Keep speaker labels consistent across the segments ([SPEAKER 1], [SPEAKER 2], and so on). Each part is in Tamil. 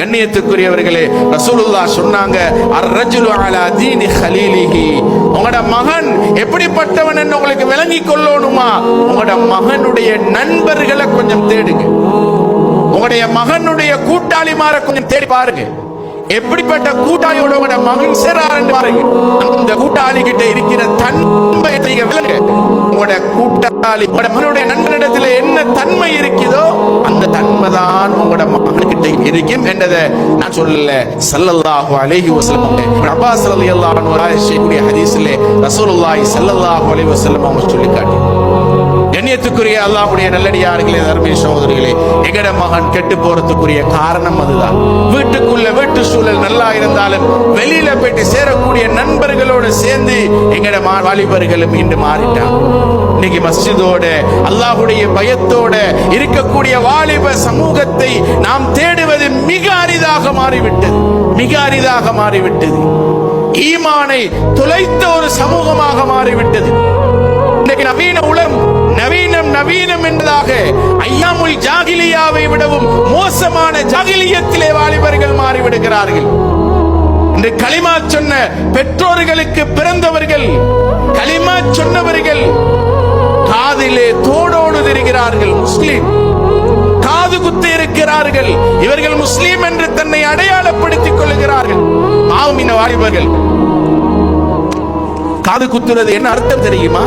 [SPEAKER 1] கண்ணியத்துக்குரியவர்களே ரசூலுல்லா சொன்னாங்க அர்ரஜுலு அலா தீனி ஹலீலிஹி உங்களோட மகன் எப்படிப்பட்டவன் என்று உங்களுக்கு விளங்கி கொள்ளணுமா? உங்களோட மகனுடைய நண்பர்களை கொஞ்சம் தேடுங்க. உங்களுடைய மகனுடைய கூட்டாளிமார கொஞ்சம் தேடி பாருங்க. எப்படிப்பட்ட கூட்டாளியோட உங்களோட மகன் சேராருன்னு பாருங்க. அந்த கூட்டாளி கிட்ட இருக்கிற தன்மை நீங்க விலங்க உங்களோட கூட்டாளி உங்களோட மகனுடைய நண்பனிடத்துல என்ன தன்மை இருக்குதோ அந்த தன்மை தான் உங்களோட மகன்கிட்ட இருக்கும் என்றதை நான் சொல்லல. சல்லல்லாஹு அலைஹி வஸல்லம். அப்பாஸ் ரலியல்லாஹு அல்லாஹ் செய்யக்கூடிய ஹதீஸிலே ரசூலுல்லாஹி சல்லல்லாஹு அலைஹி வஸல்லம் அவங்க சொல்லி காட்டி கண்ணியத்துக்குரிய அல்லாஹுடைய நல்லடியார்களே தர்மீய சகோதரிகளே எங்கட மகன் கெட்டு போறதுக்குரிய காரணம் அதுதான். வீட்டுக்குள்ள வீட்டு சூழல் நல்லா இருந்தாலும் வெளியில போயிட்டு சேரக்கூடிய நண்பர்களோடு சேர்ந்து எங்கட வாலிபர்களும் இன்று மாறிட்டான் இன்னைக்கு மஸ்ஜிதோட அல்லாஹுடைய பயத்தோட இருக்கக்கூடிய வாலிப சமூகத்தை நாம் தேடுவது மிக அரிதாக மாறிவிட்டது. மிக அரிதாக மாறிவிட்டது. ஈமானை துளைத்த ஒரு சமூகமாக மாறிவிட்டது. இன்னைக்கு நவீன உலகம் சரீரம் என்பதாக ஐயாமுல் ஜாகிலியாவை விடவும் மோசமான ஜாகிலியத்திலே வாலிபர்கள் மாறிவிடுகிறார்கள். என்று களிமா சொன்ன பெற்றோர்களுக்கு பிறந்தவர்கள் களிமா சொன்னவர்கள் காதிலே தோடோடு தெரிகிறார்கள் முஸ்லிம். காது குத்து இருக்கிறார்கள். இவர்கள் முஸ்லிம் என்று தன்னை அடையாளப்படுத்திக் கொள்கிறார்கள். பாவம் இன வாலிபர்கள். காது குத்துறது என்ன அர்த்தம் தெரியுமா?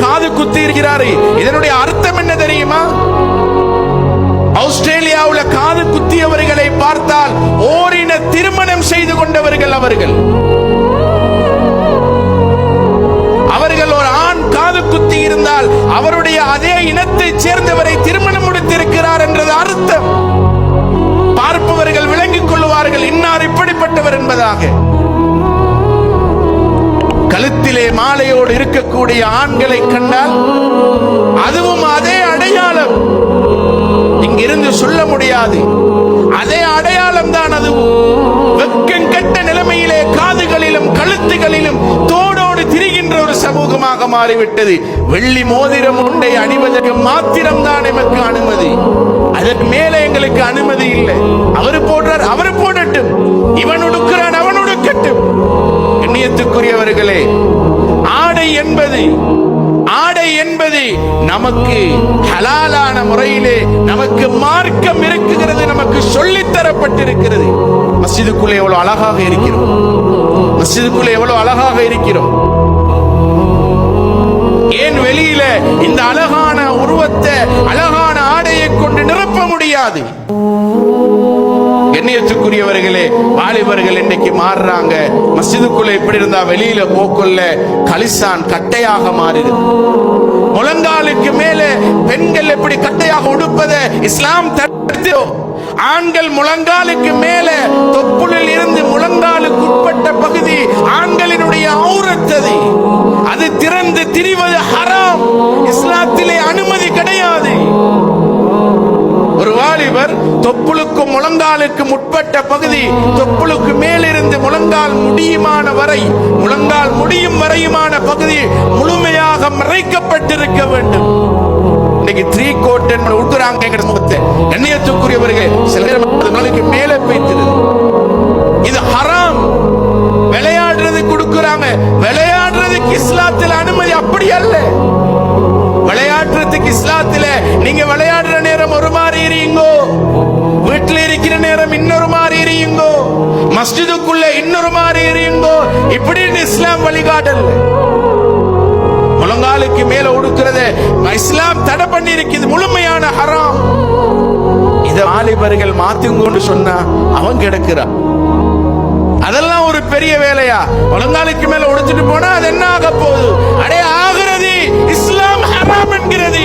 [SPEAKER 1] காது குத்தி இருக்கிறாரு இதனுடைய அர்த்தம் என்ன தெரியுமா? ஆஸ்திரேலியாவில் காது குத்தியவர்களை பார்த்தால் ஓரின திருமணம் செய்து கொண்டவர்கள் அவர்கள். அவர்கள் ஒரு ஆண் காது குத்தி இருந்தால் அவருடைய அதே இனத்தைச் சேர்ந்தவரை திருமணம் முடித்திருக்கிறார் என்றது அர்த்தம். பார்ப்பவர்கள் விளங்கிக் கொள்வார்கள் இன்னார் இப்படிப்பட்டவர் என்பதாக. கழுத்திலே மாலையோடு இருக்கக்கூடிய ஆண்களை கண்டால் அதுவும் அதே அடையாளம். இங்கிருந்து சொல்ல முடியாது. அதே அடையாளம் தான் அதுவும் வெக்கம் கட்ட நிலைமையிலே காதுகளிலும் கழுத்துகளிலும் தோடோடு திரிகின்ற ஒரு சமூகமாக மாறிவிட்டது. வெள்ளி மோதிரம் உண்டை அணிவதற்கு மாத்திரம் தான் எமக்கு அனுமதி. அதற்கு மேலே எங்களுக்கு அனுமதி இல்லை. அவர் போடுறார் அவர் போடட்டும். இவன் உடுக்கிறான் அவன் உடுக்கட்டும். கண்ணியத்துக்குரியவர்களே ஆடை என்பது ஆடை என்பது நமக்கு ஹலாலான முறையிலே நமக்கு மார்க்கம் இருக்குகிறது நமக்கு சொல்லி தரப்பட்டிருக்கிறது மஸ்ஜிதுக்குள்ளே எவ்வளவு அழகாக இருக்கிறோம். மசிதுக்குள்ளே எவ்வளவு அழகாக இருக்கிறோம். ஏன் வெளியில இந்த அழகான உருவத்தை அழகான ஆடையை கொண்டு நிரப்ப முடியாது? கண்ணியத்துக்குரியவர்களே வாலிபர்கள் இன்னைக்கு மாறுறாங்க. மசிதுக்குள்ள எப்படி இருந்தா வெளியில போக்குள்ள கலிசான் கட்டையாக மாறுது. முழங்காலுக்கு மேல பெண்கள் எப்படி கட்டையாக உடுப்பதை இஸ்லாம் தடுத்தோ? ஆண்கள் முழங்காலுக்கு மேல தொப்புளில் இருந்து முழங்காலுக்கு உட்பட்ட பகுதி ஆண்களினுடைய ஔரத்தது. அது திறந்து திரிவது ஹராம். இஸ்லாத்திலே அனுமதி கிடையாது. தொப்புளுக்கும் முழங்காலுக்கும் உட்பட்ட பகுதி தொப்புளுக்கு மேலிருந்து முழங்கால் முடியுமான வரை முழங்கால் முடியும் வரையுமான பகுதி முழுமையாக மறைக்கப்பட்டிருக்க வேண்டும். இன்னைக்கு த்ரீ கோட் என்பது உட்குறாங்க எங்க முகத்தை கண்ணியத்துக்குரியவர்கள் சில நேரம் நாளைக்கு மேலே பேய்த்திருது இது ஹராம். விளையாடுறது கொடுக்குறாங்க. விளையாடுறதுக்கு இஸ்லாத்தில் அனுமதி அப்படி அல்ல. விளையாடுறதுக்கு இஸ்லாத்துல நீங்க விளையாடுற நேரம் ஒரு மாதிரி எரியுங்கோ? மஸ்ஜிதுக்குள்ள இன்னொரு மாதிரி எரியுங்கோ? இப்படின்னு இஸ்லாம் வழிகாட்டல். முழங்காலுக்கு மேல உடுக்கிறத இஸ்லாம் தடை பண்ணி இருக்குது முழுமையான ஹராம். இத வாலிபர்கள் மாத்துங்கன்னு சொன்னா அவன் கிடக்குறான். அதெல்லாம் ஒரு பெரிய வேலையா? முழங்காலுக்கு மேல உடுத்துட்டு போனா அது என்ன ஆக போகுது? அடே ஆகிறது இஸ்லாம் ஹராம் என்கிறது.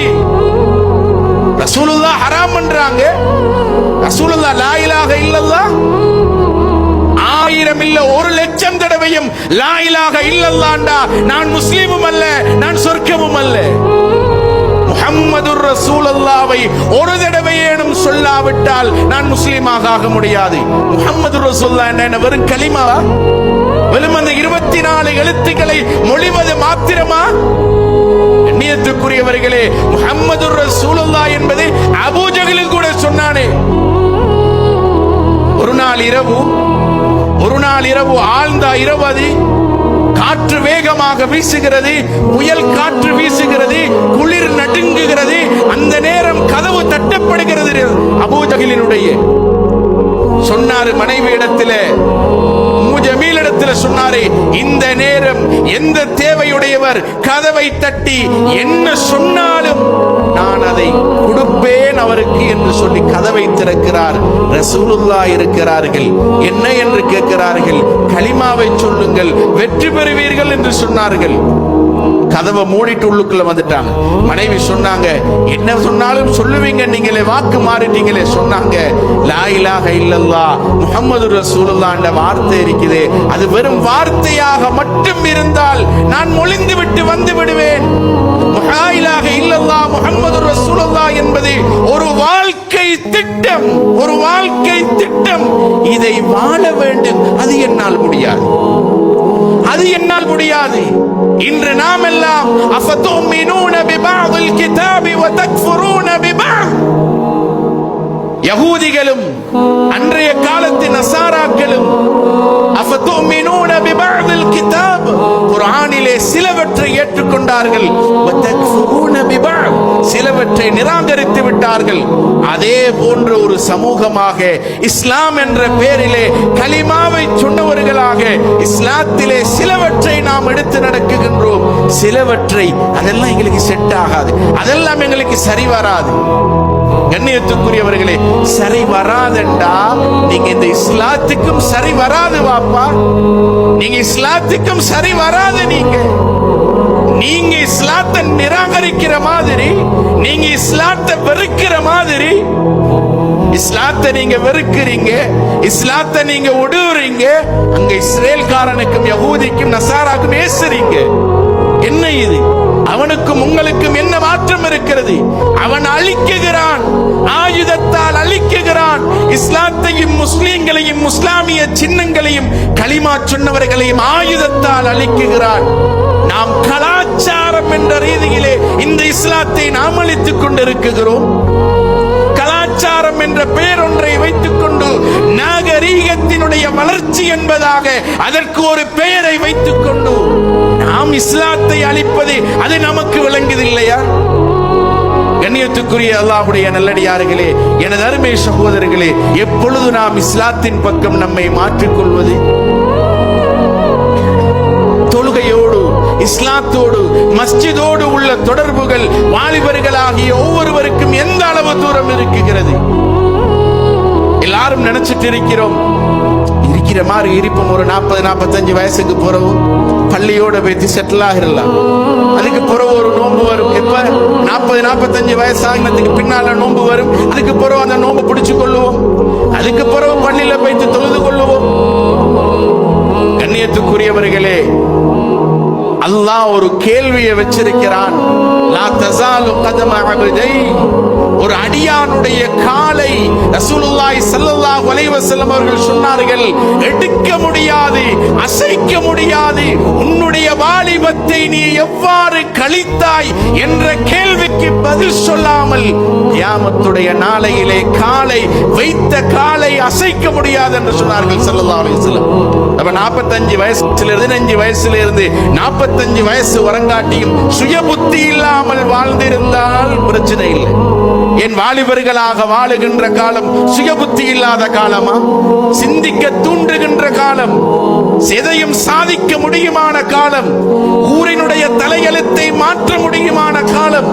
[SPEAKER 1] ரசூலுல்லா ஹராம் பண்றாங்க ரசூலுல்லா லா இலாக இல்லல்லாஹ். ஆயிரம் இல்ல ஒரு லட்சம் தடவையும் லாயிலாக இல்லல்லாண்டா. நான் முஸ்லீமும் அல்ல நான் சொர்க்கமும் அல்ல. முஹம்மது ரசூலல்லாவை ஒரு தடவையேனும் சொல்லாவிட்டால் நான் முஸ்லீமாக ஆக முடியாது. முஹம்மது ரசூல்லா என்ன வெறும் களிமாவா வெறும் அந்த இருபத்தி நாலு எழுத்துக்களை மொழிவது மாத்திரமா? கண்ணியத்துக்குரியவர்களே முஹம்மது ரசூலுல்லா என்பது அபூஜகலில் கூட சொன்னானே. ஒரு நாள் இரவு ஒரு நாள் இரவு ஆழ்ந்த இரவு அது காற்று வேகமாக வீசுகிறது புயல் காற்று வீசுகிறது குளிர் நடுங்குகிறது அந்த நேரம் கதவு தட்டப்படுகிறது அபூஜகிலினுடைய. சொன்னாரு மனைவி இடத்துல ஜமீல் இடத்துல சொன்னாரே இந்த நேரம் எந்த தேவையுடையவர் கதவை தட்டி என்ன சொன்னாலும் நான் அதை கொடுப்பேன் அவருக்கு என்று சொல்லி கதவை திறக்கிறார். ரசூலுல்லா இருக்கிறார்கள். என்ன என்று கேட்கிறார்கள்? கலிமாவை சொல்லுங்கள். வெற்றி பெறுவீர்கள் என்று சொன்னார்கள். கதவை மூடிட்டு உள்ளுக்குள்ள வந்துட்டாங்க. மனைவி சொன்னாங்க என்ன சொன்னாலும் சொல்லுவீங்க நீங்களே வாக்கு மாறிட்டீங்களே சொன்னாங்க. லாயிலாக இல்லல்லா முகமது ரசூலுல்லாஹ் என்ற வார்த்தை இருக்குது. அது வெறும் வார்த்தையாக மட்டும் இருந்தால் நான் மொழிந்து விட்டு வந்து விடுவேன். லா இல்லல்லா முகமது ரசூலுல்லா என்பது ஒரு வாழ்க்கை திட்டம் ஒரு வாழ்க்கை திட்டம். இதை வாழ வேண்டும் அது என்னால் முடியாது. அது என்னால் முடியாது. இன்று நாம் எல்லாம் அஃபதுமினூன பிபஅதில் கிதாபி வ தக்ஃபுரூன பிபஅத் யகூதிகளும் அன்றைய காலத்தின் நசாராக்களும் அஃபதுமினூன பிபஅதில் கிதாப். குர்ஆனிலே சிலவற்றை ஏற்றுக்கொண்டார்கள். வ சிலவற்றை நிராகரித்து விட்டார்கள். அதே போன்ற ஒரு சமூகமாக இஸ்லாம் என்ற பெயரிலே கலிமாவை சொன்னவர்களாக இஸ்லாத்திலே சிலவற்றை நாம் எடுத்து நடக்குகின்றோம். சிலவற்றை அதெல்லாம் எங்களுக்கு செட் ஆகாது. அதெல்லாம் எங்களுக்கு சரி வராது. கண்ணியத்துக்குரியவர்களே சரி வராதண்டா? நீங்க இந்த இஸ்லாத்துக்கும் சரி வராது வாப்பா நீங்க இஸ்லாத்துக்கும் சரி வராது நீங்க. நீங்க இஸ்லாத்தை நிராகரிக்கிற மாதிரி நீங்க இஸ்லாத்தை வெறுக்கிற மாதிரி இஸ்லாத்தை நீங்க வெறுக்கிறீங்க இஸ்லாத்தை நீங்க உடுவுறீங்க அங்க இஸ்ரேல்காரனுக்கும் யகூதிக்கும் நசாராக்கும் ஏசுறீங்க. என்ன இது? அவனுக்கும் உங்களுக்கும் என்ன மாற்றம் இருக்கிறது? அவன் அழிக்குகிறான். ஆயுதத்தால் அழிக்குகிறான். இஸ்லாத்தையும் முஸ்லீம்களையும் முஸ்லாமிய சின்னங்களையும் களிமா சொன்னவர்களையும் ஆயுதத்தால் அழிக்குகிறான். நாம் கலாச்சாரம் என்ற ரீதியிலே இந்த இஸ்லாத்தை நாம் அழித்துக் கொண்டிருக்கிறோம். கலாச்சாரம் என்ற பெயர் ஒன்றை வைத்துக் கொண்டு நாகரீகத்தினுடைய வளர்ச்சி என்பதாக அதற்கு ஒரு பெயரை வைத்துக் கொண்டு நாம் இஸ்லாத்தை அழிப்பது அது நமக்கு விளங்குதில்லையா? கண்ணியத்துக்குரிய அல்லாஹுடைய நல்லடியார்களே எனது அருமை சகோதரர்களே எப்பொழுது நாம் இஸ்லாத்தின் பக்கம் நம்மை மாற்றிக்கொள்வது? தொழுகையோடு இஸ்லாத்தோடு மஸ்ஜிதோடு உள்ள தொடர்புகள் வாலிபர்கள் ஆகிய ஒவ்வொருவருக்கும் எந்த அளவு தூரம் இருக்குகிறது? எல்லாரும் நினைச்சிட்டு இருக்கிறோம் இருக்கிற மாதிரி இருப்போம். ஒரு நாற்பது நாற்பத்தஞ்சு வயசுக்கு போறவும் பள்ளியோட போய் செட்டில் ஆகிடலாம் அதுக்கு பிறகு ஒரு நோன்பு வரும். எப்ப? நாற்பது நாற்பத்தஞ்சு வயசு ஆகினதுக்கு பின்னால நோன்பு வரும். அதுக்கு பிறகு அந்த நோன்பு பிடிச்சு கொள்ளுவோம். அதுக்கு பிறகு பள்ளியில போய்த்து தொழுது கொள்ளுவோம். கண்ணியத்துக்குரியவர்களே அல்லாஹ் ஒரு கேள்வியை வச்சிருக்கிறான். லா தசாலு கதமாக ஒரு அடியானுடைய காலை ரசூலுல்லாய் ஸல்லல்லாஹு அலைஹி வஸல்லம் அவர்கள் சொன்னார்கள் எடுக்க முடியாது அசைக்க முடியாது உன்னுடைய வாலிபத்தை நீ எவ்வாறு கழித்தாய்? என்ற கேள்விக்கு பதில் சொல்லாமல் கியாமத்துடைய நாளையிலே காலை வைத்த காலை அசைக்க முடியாது என்று சொன்னார்கள் ஸல்லல்லாஹு அலைஹி வஸல்லம். அப்ப 45 வயசுல இருந்து வயசுல இருந்து 45 வயசு வரங்காட்டியும் சுய புத்தி இல்லாமல் வாழ்ந்திருந்தால் பிரச்சனை இல்லை. என் வாலிபர்களாக வாழுகின்ற காலம் சுய புத்தி இல்லாத காலமா? சிந்திக்க தூண்டுகின்ற காலம் எதையும் சாதிக்க முடியுமான காலம் ஊரினுடைய தலையெழுத்தை மாற்ற முடியுமான காலம்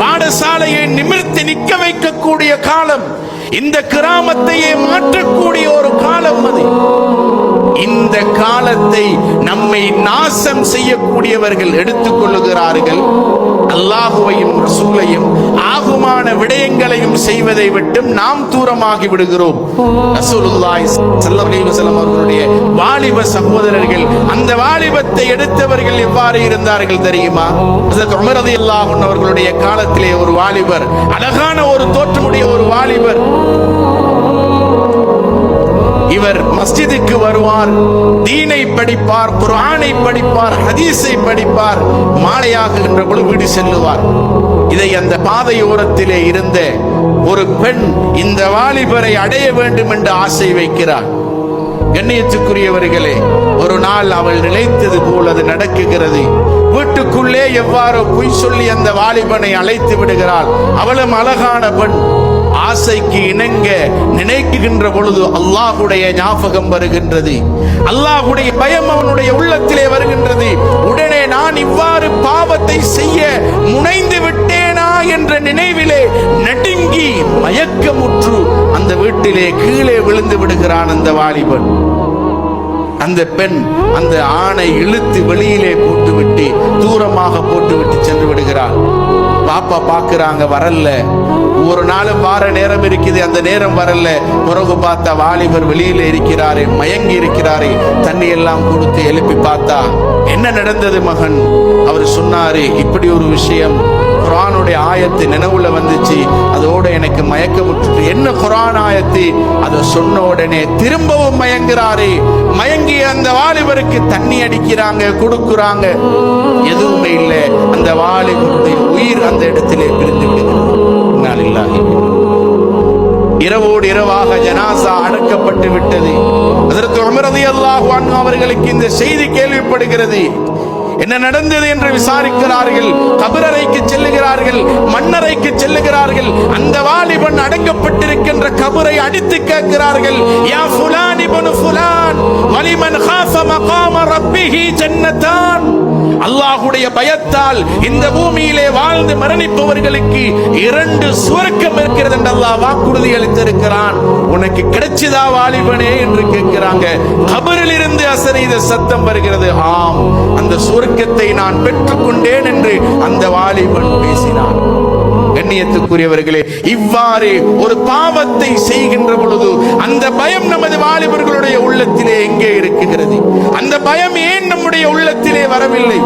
[SPEAKER 1] பாடசாலையை நிமிர்த்தி நிற்க வைக்கக்கூடிய காலம் இந்த கிராமத்தையே மாற்றக்கூடிய ஒரு காலம் அது. இந்த காலத்தை நம்மை நாசம் செய்யக்கூடியவர்கள் எடுத்துக் கொள்ளுகிறார்கள் அல்லாஹுவையும் ரசூலையும் ஆகுமான விடயங்களையும் செய்வதை விட்டு நாம் தூரமாகி விடுகிறோம். ரசூலுல்லாய் ஸல்லல்லாஹு அவர்களுடைய வாலிப சகோதரர்கள் அந்த வாலிபத்தை எடுத்தவர்கள் எவ்வாறு இருந்தார்கள் தெரியுமா? ஹஜ்ரத் அல்லாஹ் அவர்களுடைய காலத்திலே ஒரு வாலிபர் அழகான ஒரு தோற்றமுடைய ஒரு வாலிபர் இவர் மஸ்ஜிதுக்கு வருவார் தீனை படிப்பார் குர்ஆனை படிப்பார் ஹதீஸை படிப்பார் மாலையாகுகின்ற பொழுது வீடு செல்லுவார். இதை அந்த பாதையோரத்திலே இருந்த ஒரு பெண் இந்த வாலிபரை அடைய வேண்டும் என்று ஆசை வைக்கிறார் கண்ணியத்துக்குரியவர்களே ஒரு நாள் அவள் நினைத்தது போல் அது நடக்குகிறது. வீட்டுக்குள்ளே எவ்வாறோ பொய் சொல்லி அந்த வாலிபனை அழைத்து விடுகிறாள். அவளும் அழகான பெண். ஆசைக்கு இணங்க நினைக்குகின்ற பொழுது அல்லாஹுடைய ஞாபகம் வருகின்றது. அல்லாஹுடைய பயம் அவனுடைய உள்ளத்திலே வருகின்றது. உடனே நான் இவ்வாறு பாவத்தை செய்ய முனைந்து விட்டேனா என்ற நினைவிலே நடுங்கி மயக்கமுற்று அந்த வீட்டிலே கீழே விழுந்து விடுகிறான் அந்த வாலிபன். அந்த பெண் அந்த ஆணை இழுத்து வெளியிலே போட்டுவிட்டு தூரமாக போட்டுவிட்டு சென்று விடுகிறாள். பாப்பா பாக்குறாங்க வரல ஒரு நாளும் வார நேரம் இருக்குது அந்த நேரம் வரல பிறகு பார்த்தா வாலிபர் வெளியில இருக்கிறாரே மயங்கி இருக்கிறாரே. தண்ணி எல்லாம் கொடுத்து எழுப்பி பார்த்தா என்ன நடந்தது மகன்? அவர் சொன்னாரு இப்படி ஒரு விஷயம் குரானுடைய ஆயத்து நினைவுல வந்துச்சு. அதோட எனக்கு மயக்கம் என்ன குரான் ஆயத்து அதை சொன்ன உடனே திரும்பவும் மயங்குறாரு. மயங்கி அந்த வாலிபருக்கு தண்ணி அடிக்கிறாங்க கொடுக்குறாங்க. எதுவுமே இல்லை. அந்த வாலிபருடைய உயிர் அந்த இடத்திலே பிரிந்து விடுகிறது. இரவோடு இரவாக ஜனாசா அடக்கப்பட்டு விட்டது. அதற்கு அமரதி அல்லாஹ் அவர்களுக்கு இந்த செய்தி கேள்விப்படுகிறது. என்ன நடந்தது என்று விசாரிக்கிறார்கள் கபிரறைக்கு செல்லுகிறார்கள் மண்ணறைக்கு செல்லுகிறார்கள் அந்த வாலிபன் அடங்கப்பட்டிருக்கின்ற கபரை அடித்து கேட்கிறார்கள் யா ஃபுலான் இப்னு ஃபுலான் வலிமன் காஃப மகாம ரப்பிஹி ஜன்னதான் பயத்தால் இந்த பூமியிலே வாழ்ந்து மரணிப்பவர்களுக்கு இரண்டு சுவர்க்கம் இருக்கிறது என்று அல்லாஹ் வாக்குறுதி அளித்திருக்கிறான். உனக்கு கிடைச்சதா வாலிபனே என்று கேட்கிறாங்க. கபரில் இருந்து அசரீத சத்தம் வருகிறது. ஆம் அந்த சுவர்க்கத்தை நான் பெற்றுக்கொண்டேன் என்று அந்த வாலிபன் பேசினான். கண்ணியத்துக்குரியவர்களே இவ்வாறு ஒரு பாவத்தை செய்கின்ற பொழுது அந்த பயம் நமது வாலிபர்களுடைய உள்ளத்திலே எங்கே இருக்குகிறது அந்த பயம் ஏன் நம்முடைய உள்ளத்திலே வரவில்லை?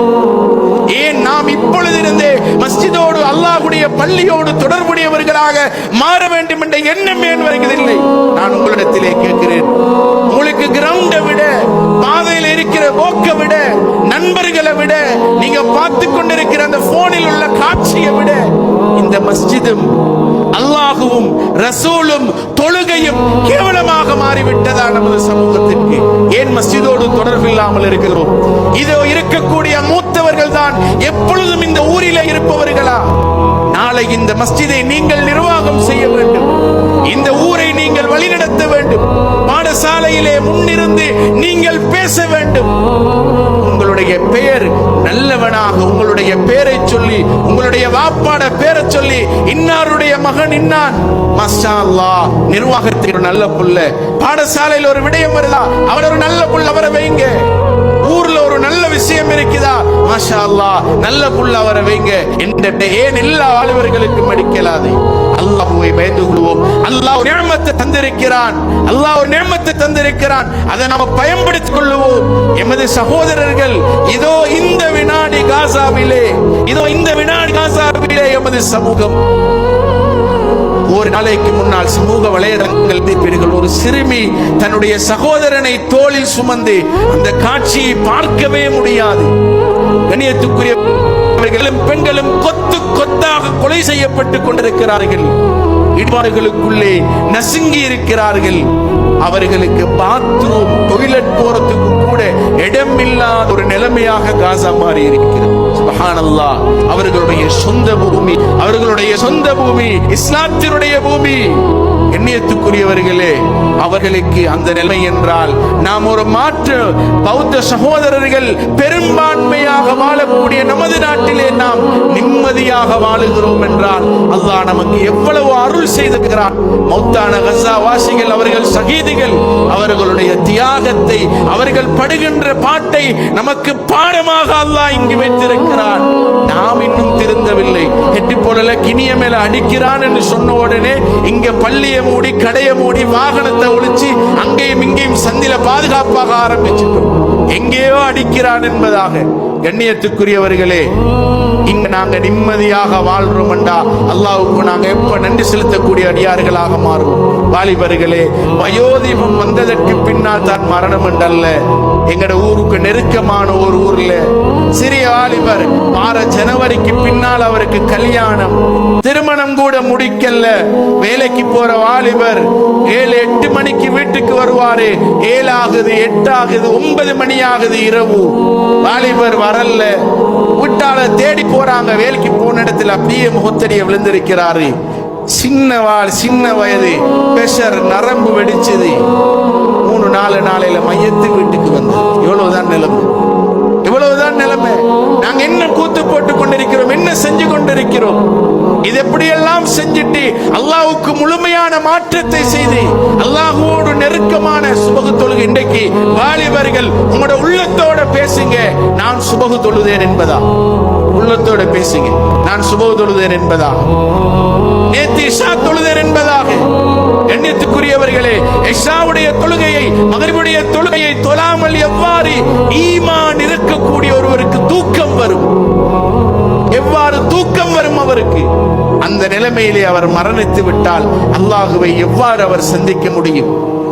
[SPEAKER 1] ஏன் நாம் இப்பொழுதிருந்தே மஸ்ஜிதோடு அல்லாஹ்வுடைய பள்ளியோடு தொடர்புடையவர்களாக மாற வேண்டும் என்ற எண்ணம் ஏன் வருகிறதில்லை? நான் உங்களிடத்திலே கேட்கிறேன். உங்களுக்கு கிரவுண்டை விட பாதையில் இருக்கிற போக்கை விட நண்பர்களை விட நீங்க பார்த்து கொண்டிருக்கிற அந்த போனில் உள்ள காட்சியை விட இந்த மஸ்ஜிதும் அல்லாஹுவும் ரசூலும் தொழுகையும் கேவலமாக மாறிவிட்டதா நமது சமூகத்திற்கு. ஏன் மஸ்ஜிதோடு தொடர்பில்லாமல் இருக்கிறோம்? இதோ இருக்கக்கூடிய மூத்தவர்கள் தான் எப்பொழுதும் இந்த ஊரில இருப்பவர்களா? நாளை இந்த மஸ்ஜிதை நீங்கள் நிர்வாகம் செய்ய வேண்டும். இந்த ஊரை நீங்கள் வழிநடத்த வேண்டும். பாடசாலையிலே முன்னிருந்து நீங்கள் பேச வேண்டும். உங்களுடைய பெயர் நல்லவனாக உங்களுடைய பெயரை சொல்லி உங்களுடைய வாப்பாட பேரை சொல்லி இன்னாருடைய மகன் இன்னான்? மஸ்ஸா நிர்வாகத்தில் ஒரு நல்ல புள்ள. பாடசாலையில் ஒரு விடயம் வருதா? அவர் ஒரு நல்ல புள்ள அவரை வைங்க. ஊர்ல ஒரு நல்ல விஷயம் இருக்குதா? மாஷா அல்லாஹ் நல்ல புள்ள அவரை வைங்க. என்ற ஏன் எல்லா ஆளுவர்களுக்கும் அடிக்கலாது? அல்லாஹுவை பயந்து கொள்வோம். அல்லாஹ் ஒரு நேமத்தை தந்திருக்கிறான். அல்லாஹ் ஒரு நேமத்தை தந்திருக்கிறான். அதை நாம பயன்படுத்திக் கொள்ளுவோம். எமது சகோதரர்கள் இதோ இந்த வினாடி காசாவிலே இதோ இந்த வினாடி காசாவிலே எமது சமூகம் ஒரு நாளைக்கு முன்னால் சமூக வலைதளங்கள் தீர்ப்பீர்கள். ஒரு சிறுமி தன்னுடைய சகோதரனை தோளில் சுமந்து அந்த காட்சியை பார்க்கவே முடியாது. கணியத்துக்குரிய பெண்களும் கொத்து கொத்தாக கொலை செய்யப்பட்டுக் கொண்டிருக்கிறார்கள். இடுபாடுகளுக்குள்ளே நசுங்கி இருக்கிறார்கள். அவர்களுக்கு பாத்ரூம் டொய்லெட் போறதுக்கு கூட இடமில்லாத ஒரு நிலைமையாக காசா மாறி இருக்கிறது சுபஹானல்லா அவர்களுடைய சொந்த பூமி அவர்களுடைய சொந்த பூமி இஸ்லாத்தினுடைய பூமி. எண்ணியத்துக்குரியவர்களே அவர்களுக்கு அந்த நிலை என்றால் நாம் ஒரு மாற்று பௌத்த சகோதரர்கள் பெரும்பான்மையாக வாழக்கூடிய நமது நாட்டிலே நாம் நிம்மதியாக வாழுகிறோம் என்றால் அல்லாஹ் நமக்கு எவ்வளவு அருள் செய்திருக்கிறான். மௌத்தான கசா வாசிகள் அவர்கள் சகீதிகள் அவர்களுடைய தியாகத்தை அவர்கள் படுகின்ற பாட்டை நமக்கு பாடமாக அல்லாஹ் இங்கு வைத்திருக்கிறான். நாம் இன்னும் திருந்தவில்லை. எட்டி போடல கிணிய மேல அடிக்கிறான் என்று சொன்ன உடனே இங்க பள்ளியை மூடி கடையை மூடி வாகனத்தை ஒழிச்சு அங்கேயும் இங்கேயும் சந்தில பாதுகாப்பாக ஆரம்பிச்சிட்டோம். எங்கேயோ அடிக்கிறான் என்பதாக. கண்ணியத்துக்குரியவர்களே இங்க நாங்க நிம்மதியாக வாழ்றோம்டா அல்லாவுக்கு நாங்க எப்ப நன்றி செலுத்தக்கூடிய அடியார்களாக மாறுவோம். வாலிபர்களே வயோதிபம் வந்ததற்கு பின்னால் தான் மரணம் என்றல்ல. எங்கட ஊருக்கு நெருக்கமான ஒரு ஊர்ல சிறிய வாலிபர் வார ஜனவரிக்கு பின்னால் அவருக்கு கல்யாணம். திருமணம் கூட முடிக்கல வேலைக்கு போற வாலிபர் ஏழு எட்டு மணிக்கு வீட்டுக்கு வருவாரு. ஏழு ஆகுது எட்டு ஆகுது ஒன்பது மணி ஆகுது இரவு. வாலிபர் வரல வீட்டால தேடி போறாங்க. வேலைக்கு போன இடத்துல அப்படியே முகத்தடிய விழுந்திருக்கிறாரு. சின்ன வாழ் சின்ன வயது. பெஷர் நரம்பு வெடிச்சது. நாலு நாளையில மையத்து வீட்டுக்கு வந்தது இவ்வளவுதான் நிலைமை. இவ்வளவுதான் நிலைமை. நாங்க என்ன கூத்து போட்டு கொண்டிருக்கிறோம் என்ன செஞ்சு கொண்டிருக்கிறோம்? இது எப்படியெல்லாம் செஞ்சுட்டு அல்லாஹுக்கு முழுமையான மாற்றத்தை செய்து அல்லாஹுவோடு நெருக்கமான சுபகு தொழுகை இன்றைக்கு வாலிபர்கள் உங்களோட உள்ளத்தோட பேசுங்க. நான் சுபகு தொழுதேன் என்பதா? உள்ளத்தோட பேசுங்க. நான் சுபகு தொழுதேன் என்பதா? நேத்து இஷா தொழுதேன் என்பதாக. எண்ணியத்துக்குரியவர்களே எஷாவுடைய தொழுகையை மகரிபுடைய தொழுகையை தொழாமல் எவ்வாறு ஈமான் இருக்கக்கூடிய ஒருவருக்கு தூக்கம் வரும்? எவ்வாறு தூக்கம் வரும் அவருக்கு? அந்த நிலைமையிலே அவர் மரணித்து விட்டால் அல்லாஹுவை எவ்வாறு அவர் சந்திக்க முடியும்?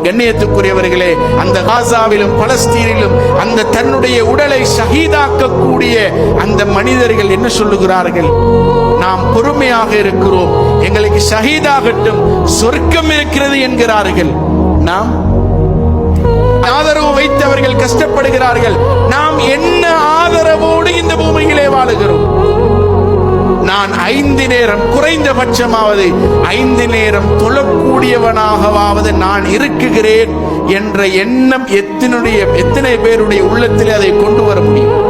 [SPEAKER 1] கண்ணியத்துக்குரியவர்களே அந்த காசாவிலும் பலஸ்தீனிலும் அந்த தன்னுடைய உடலை ஷஹீதாக்கக்கூடிய அந்த மனிதர்கள் என்ன சொல்லுகிறார்கள்? நாம் பொறுமையாக இருக்கிறோம். எங்களுக்கு ஷஹீதாகட்டும் சொர்க்கம் இருக்கிறது என்கிறார்கள். நாம் ஆதரவு வைத்தவர்கள் கஷ்டப்படுகிறார்கள். நாம் என்ன ஆதரவோடு இந்த பூமியிலே வாழுகிறோம்? நான் ஐந்து நேரம் குறைந்தபட்சமாவது ஐந்து நேரம் தொழக்கூடியவனாகவாவது நான் இருக்குகிறேன் என்ற எண்ணம் எத்தனுடைய எத்தனை பேருடைய உள்ளத்தில் அதை கொண்டு வர முடியும்?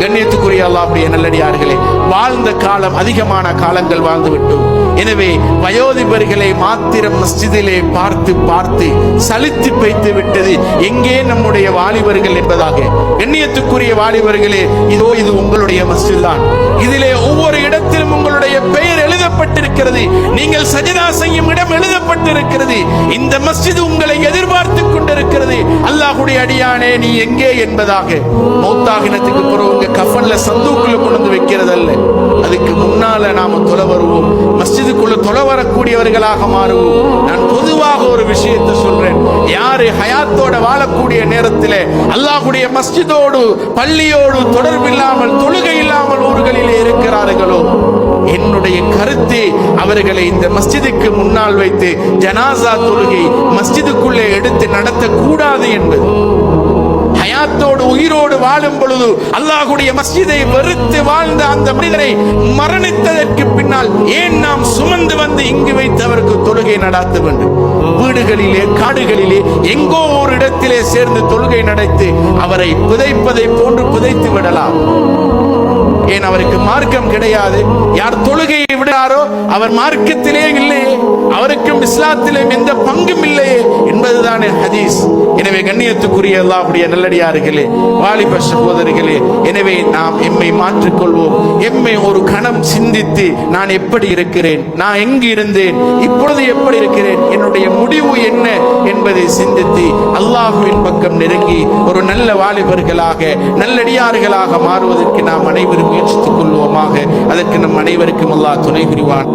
[SPEAKER 1] கண்ணியத்துக்குரிய அல்லாவுடைய நல்லடியார்களே வாழ்ந்த காலம் அதிகமான காலங்கள் வாழ்ந்து விட்டோம் எனவே வயோதிபர்களை மாத்திரம் மஸ்ஜிதிலே பார்த்து பார்த்து சலித்து வைத்து விட்டது எங்கே நம்முடைய வாலிபர்கள் என்பதாக. கண்ணியத்துக்குரிய வாலிபர்களே இதோ இது உங்களுடைய மஸ்ஜித் தான். இதிலே ஒவ்வொரு இடத்திலும் உங்களுடைய பெயர் எழுதப்பட்டிருக்கிறது. நீங்கள் சஜிதா செய்யும் இடம் எழுதப்பட்டிருக்கிறது. இந்த மஸ்ஜித் உங்களை எதிர்பார்த்து கொண்டிருக்கிறது. அல்லாஹுடைய அடியானே நீ எங்கே என்பதாக. மௌத்தாகினத்துக்கு பிறகு உங்க கஃபன்ல சந்தூக்குள்ள கொண்டு வந்து வைக்கிறது அல்ல அதுக்கு முன்னால நாம தொலை வருவோம். மஸ்ஜிதுக்குள்ள தொலை வரக்கூடியவர்களாக மாறுவோம். நான் பொதுவாக ஒரு விஷயத்தை சொல்றேன். யாரு ஹயாத்தோட வாழக்கூடிய நேரத்தில் அல்லாஹ்வுடைய மஸ்ஜிதோடு பள்ளியோடு தொடர்பில்லாமல் தொழுகை இல்லாமல் ஊர்களிலே இருக்கிறார்களோ? என்னுடைய கருத்து அவர்களை இந்த மஸ்ஜிதுக்கு முன்னால் வைத்து ஜனாசா தொழுகை மஸ்ஜிதுக்குள்ளே எடுத்து நடத்தக்கூடாது என்பது. ஹயாத்தோடு உயிரோடு வாழும் பொழுது அல்லாஹுடைய மஸ்ஜிதை வெறுத்து வாழ்ந்த அந்த மனிதரை மரணித்ததற்கு பின்னால் ஏன் நாம் சுமந்து வந்து இங்கு வைத்து அவருக்கு தொழுகை நடாத்த வேண்டும்? வீடுகளிலே காடுகளிலே எங்கோ ஒரு இடத்திலே சேர்ந்து தொழுகை நடத்தி அவரை புதைப்பதை போன்று புதைத்து விடலாம். ஏன் அவருக்கு மார்க்கம் கிடையாது? யார் தொழுகையை விடுறாரோ அவர் மார்க்கத்திலே இல்லை. அவருக்கும் இஸ்லாத்திலும் எந்த பங்கும் இல்லையே என்பதுதானே ஹதீஸ். எனவே கண்ணியத்துக்குரிய எல்லாவுடைய நல்லடியார்களே வாலிப சகோதரிகளே எனவே நாம் எம்மை மாற்றிக்கொள்வோம். எம்மை ஒரு கணம் சிந்தித்து நான் எப்படி இருக்கிறேன் நான் எங்கு இருந்தேன் இப்பொழுது எப்படி இருக்கிறேன் என்னுடைய முடிவு என்ன என்பதை சிந்தித்து அல்லாஹுவின் பக்கம் நெருங்கி ஒரு நல்ல வாலிபர்களாக நல்லடியார்களாக மாறுவதற்கு நாம் அனைவரும் முயற்சித்துக் கொள்வோமாக. அதற்கு நம் அனைவருக்கும் அல்லாஹ் துணை புரிவான்.